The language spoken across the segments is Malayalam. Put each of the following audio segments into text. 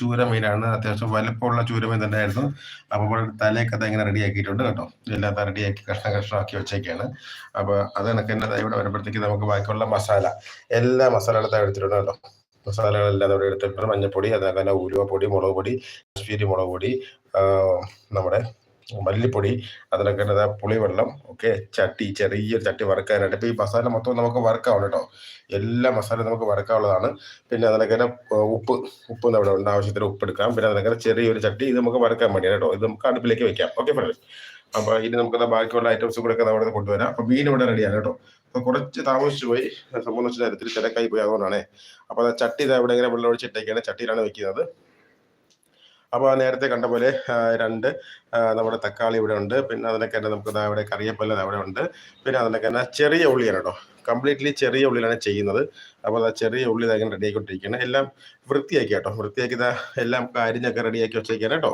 ചൂര മീനാണ് അത്യാവശ്യം വലപ്പുള്ള ചൂര മീൻ തന്നെയായിരുന്നു അപ്പോൾ തലയൊക്കെ അത് ഇങ്ങനെ റെഡിയാക്കിയിട്ടുണ്ട് കേട്ടോ. എല്ലാം റെഡിയാക്കി കഷ്ണം കഷ്ണമാക്കി വെച്ചേക്കാണ്. അപ്പോൾ അത് കണക്ക് തന്നെ ഇവിടെ വരുമ്പോഴത്തേക്ക് നമുക്ക് ബാക്കിയുള്ള മസാല എല്ലാ മസാലകളും താഴെ എടുത്തിട്ടുണ്ട് കേട്ടോ. മസാലകളെല്ലാം അവിടെ എടുത്തിട്ടുണ്ട്. മഞ്ഞപ്പൊടി അതേപോലെ ഉലുവപ്പൊടി മുളക് പൊടി കാശ്മീരി മുളക് പൊടി നമ്മുടെ മല്ലിപ്പൊടി അതിലൊക്കെ പുളിവെള്ളം ഒക്കെ ചട്ടി ചെറിയൊരു ചട്ടി വറുക്കാനായിട്ട്. ഇപ്പൊ ഈ മസാല മൊത്തം നമുക്ക് വറുക്കാവുള്ളൂ കേട്ടോ. എല്ലാ മസാല നമുക്ക് വറുക്കാനുള്ളതാണ് പിന്നെ അതിലൊക്കെ ഉപ്പ് ഉപ്പ് നമ്മുടെ ഉണ്ട്. ആവശ്യത്തിന് ഉപ്പ് എടുക്കാം. പിന്നെ അതിലൊക്കെ ചെറിയൊരു ചട്ടി ഇത് നമുക്ക് വറുക്കാൻ വേണ്ടിയാണ് കേട്ടോ. ഇത് നമുക്ക് അടുപ്പിലേക്ക് വെക്കാം. ഓക്കെ ഫ്രണ്ട്സ് അപ്പോൾ ഇനി നമുക്ക് ബാക്കിയുള്ള ഐറ്റംസ് കൂടെ ഒക്കെ നമ്മുടെ കൊണ്ടുവരാം. അപ്പോൾ മീൻ ഇവിടെ റെഡിയാണ് കേട്ടോ. അപ്പോൾ കുറച്ച് താമസിച്ചു പോയി. സംബന്ധിച്ച നേരത്തിൽ തിരക്കായി പോയി. അതുകൊണ്ടാണേ. അപ്പോൾ ചട്ടി ഇതാ ഇവിടെ ഇങ്ങനെ വെള്ളം ഒഴിച്ചിട്ടേക്കാണ് ചട്ടിയിലാണ് വെക്കുന്നത്. അപ്പോൾ നേരത്തെ കണ്ട പോലെ രണ്ട് നമ്മുടെ തക്കാളി ഇവിടെ ഉണ്ട്. പിന്നെ അതിനൊക്കെ തന്നെ നമുക്ക് ഇവിടെ കറിയപ്പല്ല അവിടെ ഉണ്ട്. പിന്നെ അതിനൊക്കെ തന്നെ ചെറിയ ഉള്ളിയാണ് കേട്ടോ. കംപ്ലീറ്റ്ലി ചെറിയ ഉള്ളിലാണ് ചെയ്യുന്നത്. അപ്പോൾ ആ ചെറിയ ഉള്ളി ഇതായി റെഡി റെഡിയാക്കിക്കൊണ്ടിരിക്കുകയാണ് എല്ലാം വൃത്തിയാക്കി കേട്ടോ. വൃത്തിയാക്കി എല്ലാം എല്ലാം അരിഞ്ഞൊക്കെ റെഡിയാക്കി വെച്ചേക്കാണ് കേട്ടോ.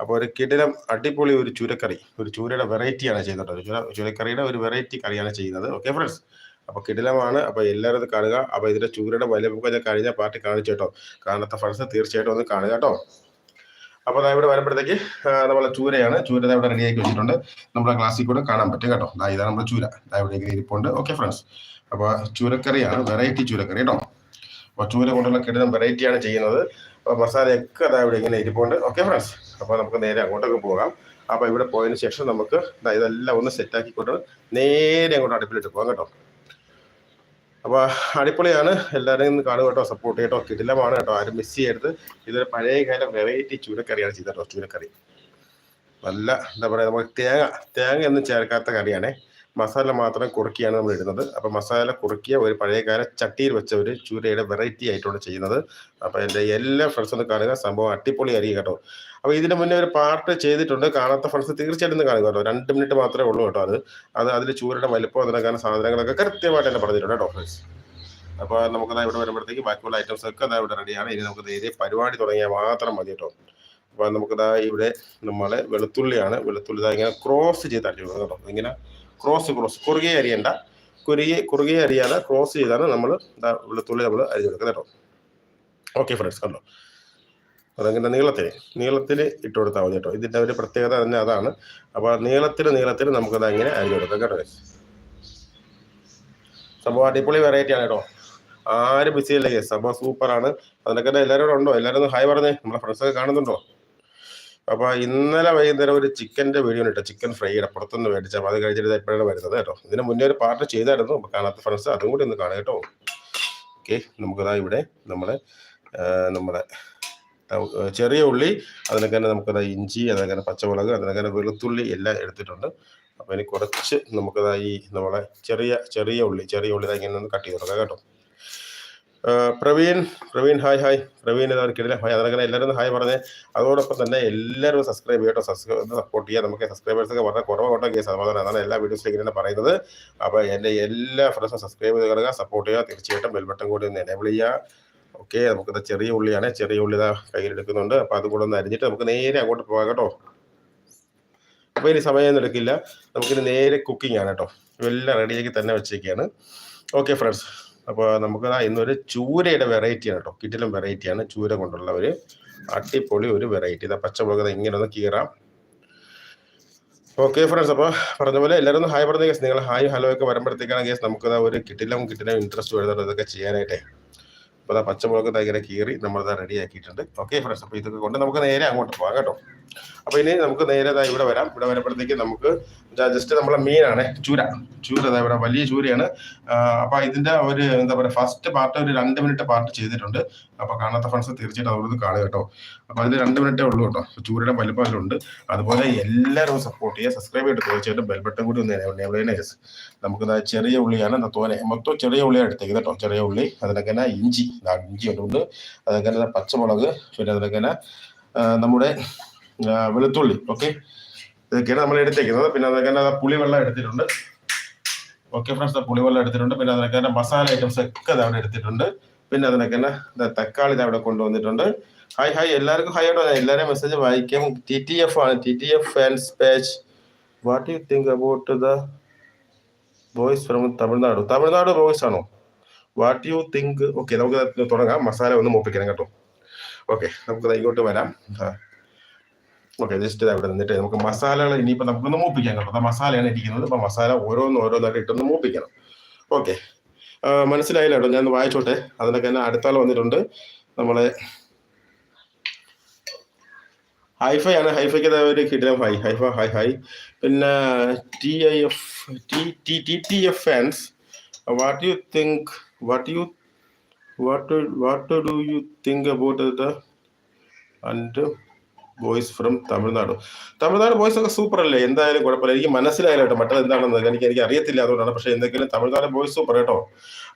അപ്പോൾ ഒരു കിടിലം അടിപൊളി ഒരു ചുരക്കറി. ഒരു ചൂരയുടെ വെറൈറ്റിയാണ് ചെയ്യുന്നത് കേട്ടോ. ചുര ചുരക്കറിയുടെ ഒരു വെറൈറ്റി കറിയാണ് ചെയ്യുന്നത്. ഓക്കെ ഫ്രണ്ട്സ് അപ്പോൾ കിടിലമാണ്. അപ്പോൾ എല്ലാവരും കാണുക. അപ്പോൾ ഇതിന്റെ ചൂരയുടെ വലിയ കഴിഞ്ഞ പാർട്ടി കാണിച്ചു കേട്ടോ. കാണാത്ത ഫ്രണ്ട്സ് തീർച്ചയായിട്ടും ഒന്ന് കാണുക കേട്ടോ. അപ്പോൾ ഇവിടെ വരുമ്പോഴത്തേക്ക് നമ്മളെ ചൂരയാണ്. ചൂര ഇവിടെ റെഡിയാക്കി വെച്ചിട്ടുണ്ട്. നമ്മുടെ ക്ലാസ്സിൽ കൂടെ കാണാൻ പറ്റും കേട്ടോ. ദാ ഇതാണ് നമ്മുടെ ചൂര. ദാ ഇവിടെ ഇരിപ്പുണ്ട്. ഓക്കെ ഫ്രണ്ട്സ് അപ്പോൾ ചൂരക്കറിയാണ് വെറൈറ്റി ചൂരക്കറി കേട്ടോ. അപ്പോൾ ചൂര കൊണ്ടുള്ള കെട്ടിടം വെറൈറ്റിയാണ് ചെയ്യുന്നത്. അപ്പോൾ മസാലയൊക്കെ ദാ ഇവിടെ ഇങ്ങനെ ഇരിപ്പുണ്ട്. ഓക്കെ ഫ്രണ്ട്സ് അപ്പോൾ നമുക്ക് നേരെ അങ്ങോട്ടൊക്കെ പോകാം. അപ്പോൾ ഇവിടെ പോയതിന് ശേഷം നമുക്ക് ഇതെല്ലാം ഒന്ന് സെറ്റാക്കിക്കൊണ്ട് നേരെ അങ്ങോട്ട് അടുപ്പിലിട്ട് പോകാം കേട്ടോ. അപ്പോൾ അടിപൊളിയാണ്. എല്ലാവരും ഇന്ന് കാണുക കേട്ടോ. സപ്പോർട്ട് കേട്ടോ കിടിലമാണ് കേട്ടോ. ആരും മിസ് ചെയ്യരുത്. ഇതൊരു പഴയ കാലം വെറൈറ്റി ചൂരക്കറിയാണ് ചെയ്തത് കേട്ടോ ചൂരക്കറി. നല്ല എന്താ പറയുക നമുക്ക് തേങ്ങ തേങ്ങ ഒന്നും ചേർക്കാത്ത കറിയാണേ. മസാല മാത്രം കുറുക്കിയാണ് നമ്മൾ ഇടുന്നത്. അപ്പോൾ മസാല കുറുക്കിയ ഒരു പഴയകാല ചട്ടിയിൽ വെച്ച ഒരു ചൂരയുടെ വെറൈറ്റി ആയിട്ടാണ് ചെയ്യുന്നത്. അപ്പോൾ എന്റെ എല്ലാ ഫ്രണ്ട്സും ഒന്ന് കാണുക. സംഭവം അടിപൊളി അരി കേട്ടോ. അപ്പോൾ ഇതിന് മുന്നേ ഒരു പാർട്ട് ചെയ്തിട്ടുണ്ട്. കാണാത്ത ഫ്രണ്ട്സ് തീർച്ചയായിട്ടും കാണുക കേട്ടോ. രണ്ട് മിനിറ്റ് മാത്രമേ ഉള്ളൂ കേട്ടോ അത്. അത് അതിൽ ചൂരയുടെ വലിപ്പം അതിനൊക്കെ സാധനങ്ങളൊക്കെ കൃത്യമായിട്ട് തന്നെ പറഞ്ഞിട്ടുണ്ട് കേട്ടോ ഫ്രണ്ട്സ് അപ്പോൾ നമുക്ക് ദാ ഇവിടെ വരുമ്പോഴത്തേക്ക് ബാക്കിയുള്ള ഐറ്റംസ് ഒക്കെ അതാ ഇവിടെ റെഡിയാണ് ഇനി നമുക്ക് നേരെ പരിപാടി തുടങ്ങിയാൽ മാത്രം മതി കേട്ടോ. അപ്പോൾ നമുക്ക് ദാ ഇവിടെ നമ്മളെ വെളുത്തുള്ളിയാണ്. വെളുത്തുള്ളി ദാ ഇങ്ങനെ ക്രോസ് ചെയ്ത് അടിച്ചു കേട്ടോ. ഇങ്ങനെ ക്രോസ് ക്രോസ് കുറുകെ അരിയണ്ട. കുറുകെ കുറുകെ അരിയാതെ ക്രോസ് ചെയ്താണ് നമ്മൾ വെളുത്തുള്ളി നമ്മൾ അരിഞ്ഞെടുക്കുന്നത് കേട്ടോ. ഓക്കെ ഫ്രണ്ട്സ് കണ്ടോ? അതങ്ങനെ നീളത്തിൽ നീളത്തിൽ ഇട്ട് കൊടുത്താൽ മതി കേട്ടോ. ഇതിന്റെ ഒരു പ്രത്യേകത തന്നെ അതാണ്. അപ്പോൾ നീളത്തിൽ നീളത്തിൽ നമുക്കത് അങ്ങനെ അരിഞ്ഞു കൊടുക്കാം കേട്ടോ. സംഭവം അടിപൊളി വെറൈറ്റി ആണ് കേട്ടോ. ആരും ബിസി അല്ലേ guys. സംഭവം സൂപ്പറാണ് അതിനൊക്കെ എല്ലാവരും കൂടെ ഉണ്ടോ? എല്ലാവരും ഒന്ന് ഹായ് പറഞ്ഞേ. നമ്മളെ ഫ്രണ്ട്സൊക്കെ കാണുന്നുണ്ടോ? അപ്പോൾ ഇന്നലെ വൈകുന്നേരം ഒരു ചിക്കന്റെ വീഡിയോ ഇട്ടോ ചിക്കൻ ഫ്രൈയുടെ പുറത്തുനിന്ന് മേടിച്ചാൽ അത് കഴിച്ചിട്ട് ഇപ്പോഴാണ് വരുന്നത് കേട്ടോ. ഇതിന് മുന്നേ ഒരു പാർട്ട് ചെയ്തായിരുന്നു. അപ്പോൾ കാണാത്ത ഫ്രണ്ട്സ് അതും കൂടി ഒന്ന് കാണുക കേട്ടോ. ഓക്കെ നമുക്കതാ ഇവിടെ നമ്മുടെ നമ്മുടെ ചെറിയ ഉള്ളി അതിനൊക്കെ തന്നെ നമുക്കത് ഇഞ്ചി അതിനൊക്കെ പച്ചമുളക് അതിനൊക്കെ വെളുത്തുള്ളി എല്ലാം എടുത്തിട്ടുണ്ട്. അപ്പോൾ ഇനി കുറച്ച് നമുക്കത് ഈ നമ്മളെ ചെറിയ ചെറിയ ഉള്ളി ചെറിയ ഉള്ളി ഇങ്ങനെ ഒന്ന് കട്ട് ചെയ്ത് കൊടുക്കാം കേട്ടോ പ്രവീൺ പ്രവീൺ ഹായ് ഹായ്. പ്രവീൺ കിടില ഹായ് അതങ്ങനെ എല്ലാവരും ഹായ് പറഞ്ഞേ. അതോടൊപ്പം തന്നെ എല്ലാവരും സബ്സ്ക്രൈബ് ചെയ്യട്ടോ സബ്സ്ക്രൈബ് സപ്പോർട്ട് ചെയ്യാം. നമുക്ക് സബ്സ്ക്രൈബേഴ്സൊക്കെ വളരെ കുറവാട്ടോ കേസ്. അതുപോലെ അതാണ് എല്ലാ വീഡിയോസിലും ഇങ്ങനെ പറയുന്നത്. അപ്പോൾ എന്റെ എല്ലാ ഫ്രണ്ട്സും സബ്സ്ക്രൈബ് ചെയ്ത് കിടക്കുക. സപ്പോർട്ട് ചെയ്യുക. തീർച്ചയായിട്ടും ബെൽബട്ടൺ കൂടി ഒന്ന് എനേബിൾ ചെയ്യുക. ഓക്കെ നമുക്കിത് ചെറിയ ഉള്ളിയാണ് ചെറിയ ഉള്ളി ഇതാ കയ്യിലെടുക്കുന്നുണ്ട് അപ്പോൾ അതും കൂടെ ഒന്ന് അരിഞ്ഞിട്ട് നമുക്ക് നേരെ അങ്ങോട്ട് പോകാം കേട്ടോ. അപ്പോൾ ഇനി സമയമൊന്നും എടുക്കില്ല. നമുക്കിത് നേരെ കുക്കിംഗ് ആണ് കേട്ടോ. എല്ലാം റെഡിയാക്കി തന്നെ വെച്ചേക്കാണ്. ഓക്കെ ഫ്രണ്ട്സ് അപ്പോൾ നമുക്ക് ഇന്നൊരു ചൂരയുടെ വെറൈറ്റിയാണ് കേട്ടോ. കിറ്റിലും വെറൈറ്റിയാണ് ചൂര കൊണ്ടുള്ള ഒരു അട്ടിപ്പൊളി ഒരു വെറൈറ്റി ഇതാ പച്ചമുളക് ഇങ്ങനെ ഒന്ന് കീറാം. ഓക്കെ ഫ്രണ്ട്സ് അപ്പോൾ പറഞ്ഞ പോലെ എല്ലാവരും ഒന്ന് ഹായ് പറഞ്ഞ കേസ് നിങ്ങൾ ഹായ് ഹലോ ഒക്കെ വരുമ്പോഴത്തേക്കാണ് കേസ് നമുക്ക് ഒരു കിട്ടിലും കിട്ടിലും ഇൻട്രസ്റ്റ് വരുന്നുണ്ട്. ഇതൊക്കെ ചെയ്യാനായിട്ടേ. അപ്പോൾ പച്ചമുളക് ഇങ്ങനെ കീറി നമ്മൾ റെഡി ആക്കിയിട്ടുണ്ട് ഓക്കെ ഫ്രണ്ട്സ് അപ്പോൾ ഇതൊക്കെ കൊണ്ട് നമുക്ക് നേരെ അങ്ങോട്ട് പോകാം കേട്ടോ. അപ്പോൾ ഇനി നമുക്ക് നേരെ ഇതാ ഇവിടെ വരാം. ഇവിടെ വരുമ്പോഴത്തേക്ക് നമുക്ക് ജസ്റ്റ് നമ്മളെ മീനാണ് ചൂര. ചൂര ഇതാ ഇവിടെ വലിയ ചൂരയാണ്. അപ്പോൾ ഇതിന്റെ ഒരു എന്താ പറയുക ഫസ്റ്റ് പാർട്ട് ഒരു രണ്ട് മിനിറ്റ് പാർട്ട് ചെയ്തിട്ടുണ്ട്. അപ്പോൾ കാണാത്ത ഫ്രണ്ട്സ് തീർച്ചയായിട്ടും അവരോട് കാണുക കേട്ടോ. അപ്പൊ അതിൽ രണ്ട് മിനിറ്റേ ഉള്ളൂ കേട്ടോ. ചൂരയുടെ വലിപ്പം അതിലുണ്ട് അതുപോലെ എല്ലാവരും സപ്പോർട്ട് ചെയ്യുക സബ്സ്ക്രൈബ് ചെയ്തിട്ട് തീർച്ചയായിട്ടും ബെൽ ബട്ടൺ കൂടി ഒന്ന് ചെയ്യണേ നമുക്ക് ചെറിയ ഉള്ളിയാണ് തോനെ. മൊത്തം ചെറിയ ഉള്ളിയാണ് എടുത്തേക്ക് കേട്ടോ. ചെറിയ ഉള്ളി അതിനൊക്കെ ഇഞ്ചി. ഇഞ്ചി ഉണ്ട് അതൊക്കെ പച്ചമുളക് പിന്നെ അതിനൊക്കെ നമ്മുടെ വെളുത്തുള്ളി. ഓക്കെ ഇതൊക്കെയാണ് നമ്മൾ എടുത്തേക്കുന്നത്. പിന്നെ അതൊക്കെ പുളിവെള്ളം എടുത്തിട്ടുണ്ട്. ഓക്കെ ഫ്രണ്ട്സ് പുളിവെള്ളം എടുത്തിട്ടുണ്ട്. പിന്നെ അതൊക്കെ മസാല ഐറ്റംസ് ഒക്കെ അവിടെ എടുത്തിട്ടുണ്ട്. പിന്നെ അതിനൊക്കെ തന്നെ തക്കാളി അവിടെ കൊണ്ടുവന്നിട്ടുണ്ട്. ഹായ് ഹായ് എല്ലാവർക്കും ഹായ് ആയിട്ടോ എല്ലാവരെയും മെസ്സേജ് വായിക്കാം. ടി ടി എഫ് ആണ്. T T F fans page what you think about the boys from Tamil Nadu Tamil Nadu boys ആണോ? വാട്ട് യു തിങ്ക് ഓക്കെ നമുക്ക് തുടങ്ങാം. മസാല ഒന്ന് മൂപ്പിക്കണം കേട്ടോ. ഓക്കെ നമുക്ക് ഇങ്ങോട്ട് വരാം. ഓക്കെ ജസ്റ്റ് അവിടെ നിന്നിട്ട് നമുക്ക് മസാലകൾ ഇനിയിപ്പോൾ നമുക്കൊന്ന് മൂപ്പിക്കാം കേട്ടോ. അപ്പം മസാലയാണ് ഇരിക്കുന്നത്. അപ്പോൾ മസാല ഓരോന്ന് ഓരോന്നായിട്ട് ഇട്ടൊന്ന് മൂപ്പിക്കണം. ഓക്കെ മനസ്സിലായില്ല കേട്ടോ. ഞാൻ വായിച്ചോട്ടെ. അതിനൊക്കെ തന്നെ അടുത്താൾ വന്നിട്ടുണ്ട്. നമ്മളെ ഹൈഫൈ ആണ്. ഹൈഫൈക്ക് ഒരു കിട്ടിയ ഹൈ ഹൈഫ ഹൈ ഹൈ. പിന്നെ T I F T T T F fans what you think what you what what do you think about the and boys from Tamil Nadu. Tamil Nadu boys ഒക്കെ സൂപ്പർ അല്ലേ? എന്തായാലും കുഴപ്പമില്ല. എനിക്ക് മനസ്സിലായില്ല കേട്ടോ മറ്റത് എന്താണെന്ന്. എനിക്ക് എനിക്ക് അറിയത്തില്ല അതുകൊണ്ടാണ്. പക്ഷേ എന്തെങ്കിലും തമിഴ്നാട് ബോയ്സ് സൂപ്പർ കേട്ടോ.